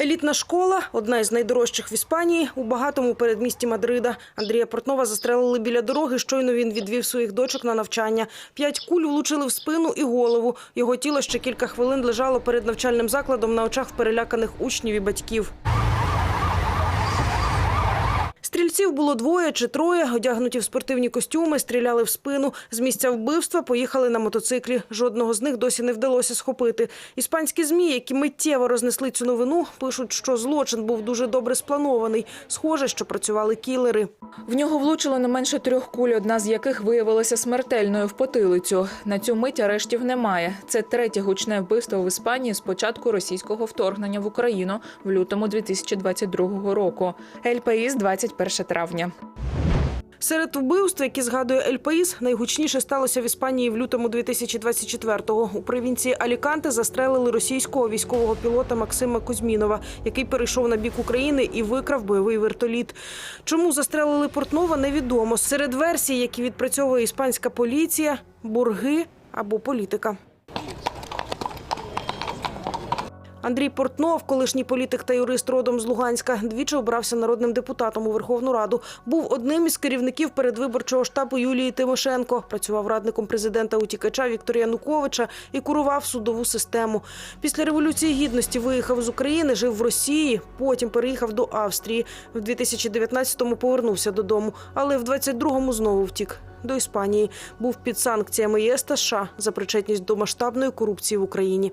Елітна школа одна із найдорожчих в Іспанії у багатому передмісті Мадрида. Андрія Портнова застрелили біля дороги. Щойно він відвів своїх дочок на навчання. П'ять куль влучили в спину і голову. Його тіло ще кілька хвилин лежало перед навчальним закладом на очах переляканих учнів і батьків. Стрільців було двоє чи троє, одягнуті в спортивні костюми, стріляли в спину. З місця вбивства поїхали на мотоциклі. Жодного з них досі не вдалося схопити. Іспанські змі, які миттєво рознесли цю новину, пишуть, що злочин був дуже добре спланований. Схоже, що працювали кілери. В нього влучило не менше трьох куль, одна з яких виявилася смертельною в потилицю. На цю мить арештів немає. Це третє гучне вбивство в Іспанії з початку російського вторгнення в Україну в лютому 2022 року. Ель Паїс, 21 травня. Серед вбивств, які згадує Ель Паїс, найгучніше сталося в Іспанії в лютому 2024-го. У провінції Аліканте застрелили російського військового пілота Максима Кузьмінова, який перейшов на бік України і викрав бойовий вертоліт. Чому застрелили Портнова, невідомо. Серед версій, які відпрацьовує іспанська поліція, борги або політика. Андрій Портнов, колишній політик та юрист родом з Луганська, двічі обрався народним депутатом у Верховну Раду. Був одним із керівників передвиборчого штабу Юлії Тимошенко. Працював радником президента утікача Віктора Януковича і курував судову систему. Після революції гідності виїхав з України, жив в Росії. Потім переїхав до Австрії. В 2019-му повернувся додому, але в 22-му знову втік. До Іспанії був під санкціями ЄС та США за причетність до масштабної корупції в Україні.